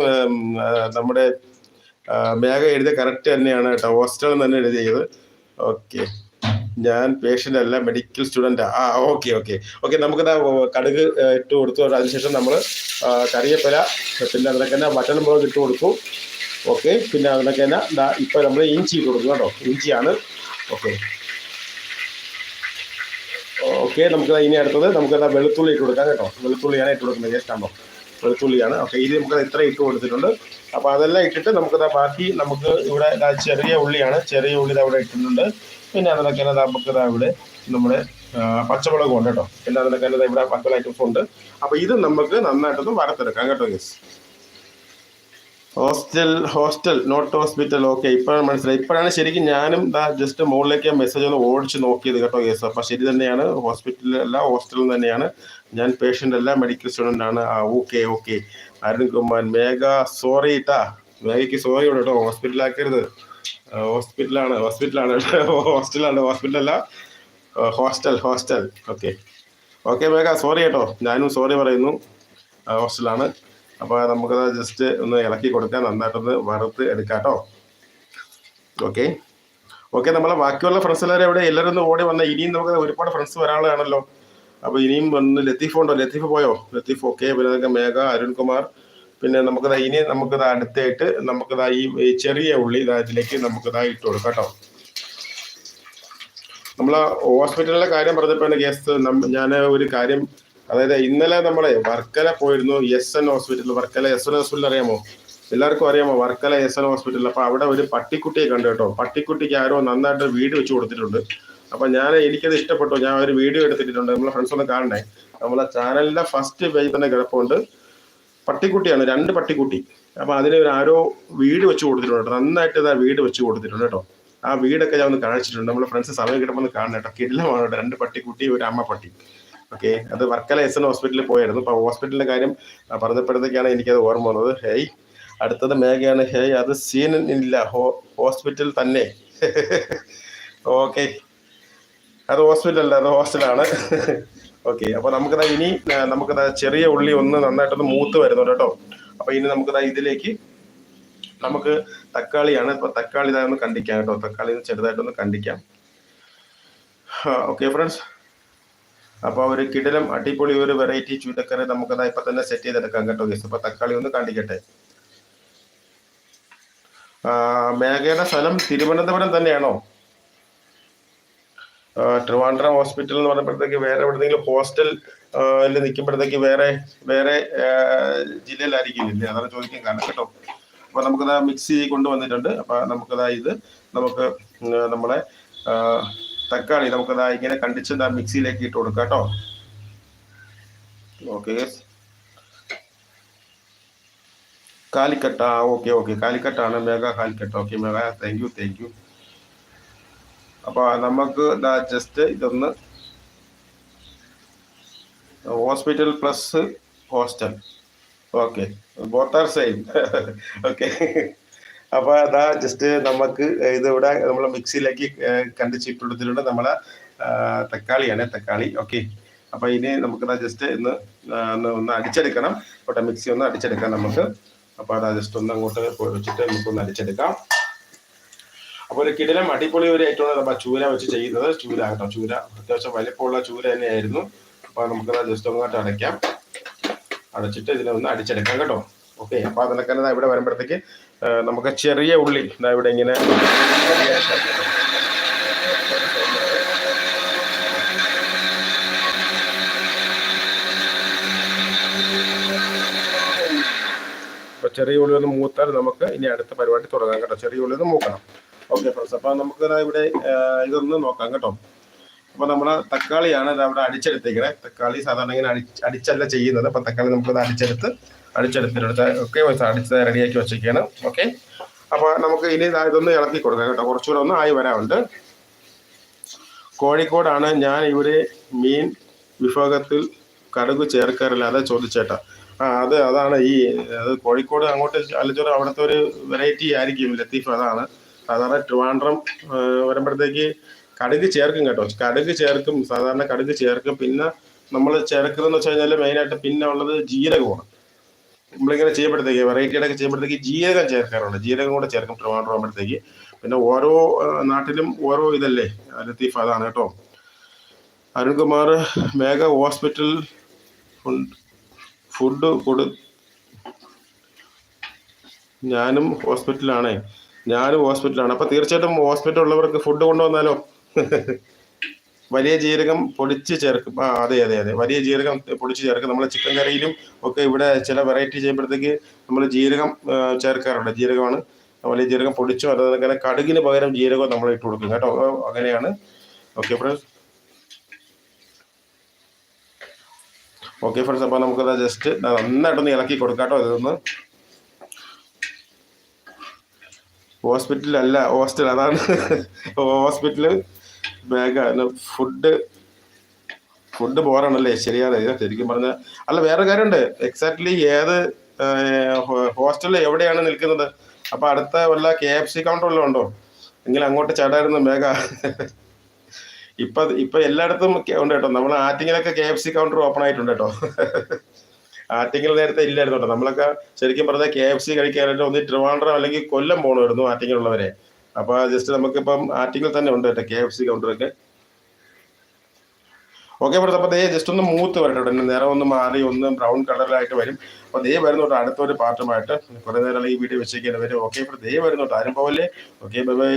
നമ്മുടെ മേഘ എഴുതിയ കറക്റ്റ് തന്നെയാണ് കേട്ടോ. ഹോസ്റ്റൽ തന്നെ എഴുതിയത്. ഓക്കെ ഞാൻ പേഷ്യന്റ് അല്ല മെഡിക്കൽ സ്റ്റുഡന്റ് ആ. ഓക്കെ ഓക്കെ ഓക്കെ നമുക്ക് കടുക് ഇട്ട് കൊടുത്തു. അതിനുശേഷം നമ്മൾ കറിയപ്പല പിന്നെ അതിനൊക്കെ തന്നെ വറ്റൽ മുളക് ഇട്ട് കൊടുത്തു. ഓക്കെ പിന്നെ അതിനൊക്കെ തന്നെ എന്താ നമ്മൾ ഇഞ്ചി ഇട്ട് കൊടുക്കും കേട്ടോ. ഇഞ്ചിയാണ്. ഓക്കെ ഓക്കെ നമുക്ക് ഇനി അടുത്തത്. നമുക്ക് വെളുത്തുള്ളി ഇട്ട് കൊടുക്കാം കേട്ടോ. വെളുത്തുള്ളിയാണ് ഇട്ട് കൊടുക്കുന്നത്. ജസ്റ്റ് ആണോ വെളുത്തുള്ളിയാണ് ഓക്കെ ഇത് നമുക്ക് ഇത്ര ഇട്ട് കൊടുത്തിട്ടുണ്ട്. അപ്പോൾ അതെല്ലാം ഇട്ടിട്ട് നമുക്ക് ബാക്കി നമുക്ക് ഇവിടെ ചെറിയ ഉള്ളിയാണ്. ചെറിയ ഉള്ളി അവിടെ ഇട്ടിട്ടുണ്ട്. പിന്നെ അതിനൊക്കെ നമുക്ക് ഇവിടെ നമ്മുടെ പച്ചമുളകും ഉണ്ട് കേട്ടോ. പിന്നെ അതിനൊക്കെ ഇവിടെ മക്കൾ ഐറ്റംസ് ഉണ്ട്. അപ്പോൾ ഇത് നമുക്ക് നന്നായിട്ടൊന്ന് വറുത്തെടുക്കാം കേട്ടോ guess hostel hostel not hospital okay ഇപ്പോഴാണ് മനസ്സിലായി. ഇപ്പോഴാണ് ശരിക്കും ഞാനും ദാ ജസ്റ്റ് മുകളിലേക്ക് മെസ്സേജ് ഒന്ന് ഓടിച്ച് നോക്കിയത് കേട്ടോ കേസ് അപ്പം ശരി തന്നെയാണ്. ഹോസ്പിറ്റലല്ല ഹോസ്റ്റലിൽ തന്നെയാണ്. ഞാൻ പേഷ്യന്റ് അല്ല മെഡിക്കൽ സ്റ്റുഡന്റ് ആണ്. ആ okay okay Arunkumar Megha sorry ഇട്ടാ മേഘയ്ക്ക് സോറി ഉണ്ട് കേട്ടോ. ഹോസ്പിറ്റലാക്കരുത് ഹോസ്പിറ്റലാണ് ഹോസ്പിറ്റലാണ് ഹോസ്റ്റലാണ് ഹോസ്പിറ്റലല്ല hostel hostel okay okay Megha sorry കേട്ടോ. ഞാനും സോറി പറയുന്നു. ഹോസ്റ്റലാണ് അപ്പോൾ നമുക്കത് ജസ്റ്റ് ഒന്ന് ഇളക്കി കൊടുക്കാം. നന്നായിട്ടൊന്ന് വറുത്ത് എടുക്കാം കേട്ടോ. ഓക്കെ ഓക്കെ നമ്മളെ ബാക്കിയുള്ള ഫ്രണ്ട്സ് എല്ലാവരും എവിടെ? എല്ലാവരും ഒന്ന് ഓടി വന്ന. ഇനിയും നമുക്ക് ഒരുപാട് ഫ്രണ്ട്സ് വരാനുള്ളതാണല്ലോ. അപ്പോൾ ഇനിയും വന്ന് ലത്തീഫ് ഉണ്ടോ? ലത്തീഫ് പോയോ? ലത്തീഫ് ഓക്കെ പിന്നെ മേഘ അരുൺകുമാർ. പിന്നെ നമുക്ക് ഇനി നമുക്ക് അടുത്തായിട്ട് നമുക്ക് ഈ ചെറിയ ഉള്ളി ഇതാ ഇതിലേക്ക് നമുക്ക് ഇട്ട് കൊടുക്കാം കേട്ടോ. നമ്മൾ ഹോസ്പിറ്റലിലെ കാര്യം പറഞ്ഞപ്പോൾ കേസ് ഞാൻ ഒരു കാര്യം അതായത് ഇന്നലെ നമ്മളെ വർക്കല പോയിരുന്നു S N hospital Varkala S N hospital അറിയാമോ? എല്ലാവർക്കും അറിയാമോ വർക്കല എസ് എൻ ഹോസ്പിറ്റൽ അപ്പൊ അവിടെ ഒരു പട്ടിക്കുട്ടിയെ കണ്ടു കേട്ടോ. പട്ടിക്കുട്ടിക്ക് ആരോ നന്നായിട്ട് വീട് വെച്ച് കൊടുത്തിട്ടുണ്ട്. അപ്പൊ ഞാൻ എനിക്കത് ഇഷ്ടപ്പെട്ടു. ഞാൻ ഒരു വീഡിയോ എടുത്തിട്ടുണ്ട്. നമ്മളെ ഫ്രണ്ട്സ് ഒന്ന് കാണണേ. നമ്മളെ ചാനലിന്റെ ഫസ്റ്റ് പേജ് തന്നെ കിടപ്പുണ്ട്. പട്ടിക്കുട്ടിയാണ് രണ്ട് പട്ടിക്കുട്ടി. അപ്പൊ അതിന് ആരോ വീട് വെച്ച് കൊടുത്തിട്ടുണ്ട്. നന്നായിട്ട് ആ വീട് വെച്ച് കൊടുത്തിട്ടുണ്ട് കേട്ടോ. ആ വീടൊക്കെ ഞാൻ ഒന്ന് കാണിച്ചിട്ടുണ്ട്. നമ്മളെ ഫ്രണ്ട്സ് സമയം കിട്ടുമ്പോൾ ഒന്ന് കാണണം കേട്ടോ. കിടിലമാണ് രണ്ട് പട്ടിക്കുട്ടി ഒരു അമ്മ പട്ടി. ഓക്കെ അത് വർക്കല എസ് എൻ ഹോസ്പിറ്റലിൽ പോയായിരുന്നു. അപ്പൊ ഹോസ്പിറ്റലിന്റെ കാര്യം പറഞ്ഞപ്പോഴത്തേക്കാണ് എനിക്കത് ഓർമ്മ വന്നത്. ഹേയ് അടുത്തത് മേഘയാണ്. ഹേയ് അത് സീൻ ഇല്ല. ഹോസ്പിറ്റൽ തന്നെ. ഓക്കെ അത് ഹോസ്പിറ്റൽ അല്ല അത് ഹോസ്റ്റലാണ്. ഓക്കെ അപ്പൊ നമുക്കതാ ഇനി നമുക്ക് നമുക്കതാ ചെറിയ ഉള്ളി ഒന്ന് നന്നായിട്ടൊന്ന് മൂത്ത് വരുന്നുണ്ട് കേട്ടോ. അപ്പൊ ഇനി നമുക്കതാ ഇതിലേക്ക് നമുക്ക് തക്കാളിയാണ് ഇപ്പൊ തക്കാളി ഇതായൊന്ന് കണ്ടിക്കാം കേട്ടോ. തക്കാളി ചെറുതായിട്ടൊന്ന് കണ്ടിക്കാം. ഓക്കെ ഫ്രണ്ട്സ് അപ്പോൾ ഒരു കിടലം അടിപൊളി ഒരു വെറൈറ്റി ചൂരക്കറി നമുക്കതാ ഇപ്പൊ തന്നെ സെറ്റ് ചെയ്തെടുക്കാം കേട്ടോ ഗസ് അപ്പൊ തക്കാളി ഒന്ന് കണ്ടിക്കട്ടെ. മേഘയുടെ സ്ഥലം തിരുവനന്തപുരം തന്നെയാണോ? ട്രിവാൻഡ്രം ഹോസ്പിറ്റൽ എന്ന് പറയുമ്പോഴത്തേക്ക് വേറെ എവിടെയെങ്കിലും ഹോസ്റ്റൽ നിൽക്കുമ്പോഴത്തേക്ക് വേറെ വേറെ ജില്ലയിലായിരിക്കും ഇല്ലേ? അതാണ് ചോദിക്കാൻ കാരണം കേട്ടോ. അപ്പൊ നമുക്കത് മിക്സ് ചെയ്ത് കൊണ്ടുവന്നിട്ടുണ്ട്. അപ്പൊ നമുക്കതാ ഇത് നമുക്ക് നമ്മളെ തക്കാളി നമുക്കതാ ഇങ്ങനെ കണ്ടിച്ച് മിക്സിയിലേക്ക് ഇട്ട് കൊടുക്കാം കേട്ടോ. ഓക്കെ കാലിക്കട്ട ഓക്കെ ഓക്കെ കാലിക്കട്ടാണ് Megha Calicut. Okay Megha thank you thank you അപ്പൊ നമുക്ക് ജസ്റ്റ് ഇതൊന്ന് hospital plus hostel okay both are same okay അപ്പൊ അതാ ജസ്റ്റ് നമുക്ക് ഇത് ഇവിടെ നമ്മൾ മിക്സിയിലേക്ക് കണ്ട് കൊടുത്തിട്ടുണ്ട് നമ്മളെ തക്കാളിയാണ് തക്കാളി. ഓക്കെ അപ്പൊ ഇനി നമുക്ക് ജസ്റ്റ് ഇന്ന് ഒന്ന് അടിച്ചെടുക്കണം. ഇവിടെ മിക്സി ഒന്ന് അടിച്ചെടുക്കാം നമുക്ക്. അപ്പൊ അതാ ജസ്റ്റ് ഒന്ന് അങ്ങോട്ട് വെച്ചിട്ട് നമുക്കൊന്ന് അടിച്ചെടുക്കാം. അപ്പോൾ ഒരു കിടിലം അടിപൊളി ഒരു ഏറ്റവും നമ്മൾ ചൂര വെച്ച് ചെയ്യുന്നത്. ചൂര കേട്ടോ ചൂര. അത്യാവശ്യം വലിപ്പമുള്ള ചൂര തന്നെയായിരുന്നു. അപ്പൊ നമുക്കത് ജസ്റ്റ് ഒന്നായിട്ട് അടയ്ക്കാം. അടച്ചിട്ട് ഇതിനെ ഒന്ന് അടിച്ചെടുക്കാം കേട്ടോ. ഓക്കെ അപ്പൊ അതിനൊക്കെ ഇവിടെ വരുമ്പോഴത്തേക്ക് നമുക്ക് ചെറിയ ഉള്ളി ഇതാ ഇവിടെ ഇങ്ങനെ ചെറിയ ഉള്ളി ഒന്ന് മൂത്താൽ നമുക്ക് ഇനി അടുത്ത പരിപാടി തുടങ്ങാം കേട്ടോ. ചെറിയ ഉള്ളി ഒന്ന് മൂക്കണം. ഓക്കെ ഫ്രണ്ട്സ് അപ്പൊ നമുക്ക് ഇവിടെ ഇതൊന്ന് നോക്കാം കേട്ടോ. അപ്പൊ നമ്മുടെ തക്കാളിയാണ് ദാ ഇവിടെ അടിച്ചെടുത്തേക്കണേ. തക്കാളി സാധാരണ ഇങ്ങനെ അടി അടിച്ചല്ല ചെയ്യുന്നത്. അപ്പൊ തക്കാളി നമുക്ക് അടിച്ചെടുത്ത് അടിച്ചെടുത്തിട്ട് ഒക്കെ അടിച്ച് റെഡിയാക്കി വെച്ചേക്കാണ് ഓക്കെ അപ്പൊ നമുക്ക് ഇനി ഇതൊന്ന് ഇളക്കി കൊടുക്കാം കേട്ടോ. കുറച്ചുകൂടെ ഒന്ന് ആയി വരാറുണ്ട് കോഴിക്കോടാണ് ഞാൻ ഇവിടെ മീൻ വിഭാഗത്തിൽ കടുക് ചേർക്കാറില്ല. അതാ ചോദിച്ചേട്ടാ. ആ അത് അതാണ് ഈ അത് കോഴിക്കോട് അങ്ങോട്ട് അല്ലച്ചോറ് അവിടുത്തെ ഒരു വെറൈറ്റി ആയിരിക്കും ലത്തീഫ് അതാണ്. സാധാരണ ട്രിവാൻഡ്രം വരുമ്പോഴത്തേക്ക് കടുക് ചേർക്കും കേട്ടോ. കടുക് ചേർക്കും സാധാരണ കടുക് ചേർക്കും. പിന്നെ നമ്മൾ ചേർക്കുന്നതെന്ന് വെച്ച് കഴിഞ്ഞാൽ മെയിനായിട്ട് പിന്നെ ഉള്ളത് ജീരകമാണ്. നമ്മളിങ്ങനെ ചെയ്യുമ്പോഴത്തേക്ക് വെറൈറ്റിയുടെ ഒക്കെ ചെയ്യുമ്പോഴത്തേക്ക് ജീരകം ചേർക്കാറുണ്ട്. ജീരകം കൂടെ ചേർക്കും ട്രിവാൻഡ്രം ആകുമ്പോഴത്തേക്ക്. പിന്നെ ഓരോ നാട്ടിലും ഓരോ ഇതല്ലേ? ലത്തീഫ് അതാണ് കേട്ടോ. അരുൺകുമാർ മേഘ ഹോസ്പിറ്റൽ ഫുഡ് കൊടു ഞാനും ഹോസ്പിറ്റലാണ് ഞാനും ഹോസ്പിറ്റലാണ്. അപ്പൊ തീർച്ചയായിട്ടും ഹോസ്പിറ്റൽ ഉള്ളവർക്ക് ഫുഡ് കൊണ്ടുവന്നാലോ? വലിയ ജീരകം പൊടിച്ച് ചേർക്കും. ആ അതെ അതെ അതെ. വലിയ ജീരകം പൊടിച്ച് ചേർക്കും. നമ്മൾ ചിക്കൻ കറിയിലും ഒക്കെ ഇവിടെ ചില വെറൈറ്റി ചെയ്യുമ്പോഴത്തേക്ക് നമ്മൾ ജീരകം ചേർക്കാറുണ്ട്. ജീരകമാണ്. വലിയ ജീരകം പൊടിച്ചോ അതങ്ങനെ കടുകിന് പകരം ജീരകം നമ്മൾ ഇട്ട് കൊടുക്കും. കേട്ടോ? അങ്ങനെയാണ്. ഓക്കെ ഫ്രണ്ട്സ് ഓക്കെ ഫ്രണ്ട്സ് അപ്പോൾ നമുക്കത് ജസ്റ്റ് നന്നായിട്ടൊന്ന് ഇളക്കി കൊടുക്കാം കേട്ടോ ഇതൊന്ന്. ഹോസ്പിറ്റലല്ല ഹോസ്റ്റൽ അതാണ്. ഹോസ്പിറ്റൽ ബാഗ് ഫുഡ് ഫുഡ് ബോറാണല്ലേ ശരിയാണ്. ശരിക്കും പറഞ്ഞാൽ അല്ല വേറെ കാര്യമുണ്ട്. എക്സാക്ട്ലി ഏത് ഹോസ്റ്റലിൽ എവിടെയാണ് നിൽക്കുന്നത്? അപ്പൊ അടുത്ത വല്ല കെ എഫ് സി കൗണ്ടർ വല്ലതും ഉണ്ടോ? എങ്കിൽ അങ്ങോട്ട് ചാടായിരുന്നു മേഘ ഇപ്പൊ ഇപ്പൊ എല്ലായിടത്തും ഉണ്ട് കേട്ടോ. നമ്മൾ ആറ്റിങ്ങിലൊക്കെ K F C counter open ആയിട്ടുണ്ട് കേട്ടോ. ആറ്റിങ്ങൽ നേരത്തെ ഇല്ലായിരുന്നു കേട്ടോ. നമ്മളൊക്കെ ശരിക്കും പറഞ്ഞാൽ കെ എഫ് സി കഴിക്കാനായിട്ട് ഒന്ന് ട്രിവാൻഡ്രം അല്ലെങ്കിൽ കൊല്ലം പോകണമായിരുന്നു ആറ്റിങ്ങിലുള്ളവരെ. അപ്പൊ ജസ്റ്റ് നമുക്കിപ്പം ആറ്റിങ്ങൽ തന്നെ ഉണ്ട് കേട്ടോ കെ എഫ് സി കൗണ്ടറൊക്കെ ഓക്കെ ഫ്രണ്ട്സ് അപ്പോൾ ദേ ജസ്റ്റ് ഒന്ന് മൂത്ത് വരട്ടെ നേരം ഒന്ന് മാറി ഒന്ന് ബ്രൗൺ കളറിലായിട്ട് വരും. അപ്പോൾ ദേ വരുന്നോട്ടോ അടുത്തൊരു പാർട്ടുമായിട്ട് കുറേ നേരം ഈ വീഡിയോ വെച്ചേക്കാൻ വരും. ഓക്കെ ഇപ്പോൾ ദേ വരുന്നോട്ടോ ആരും പോവല്ലേ? Okay bye bye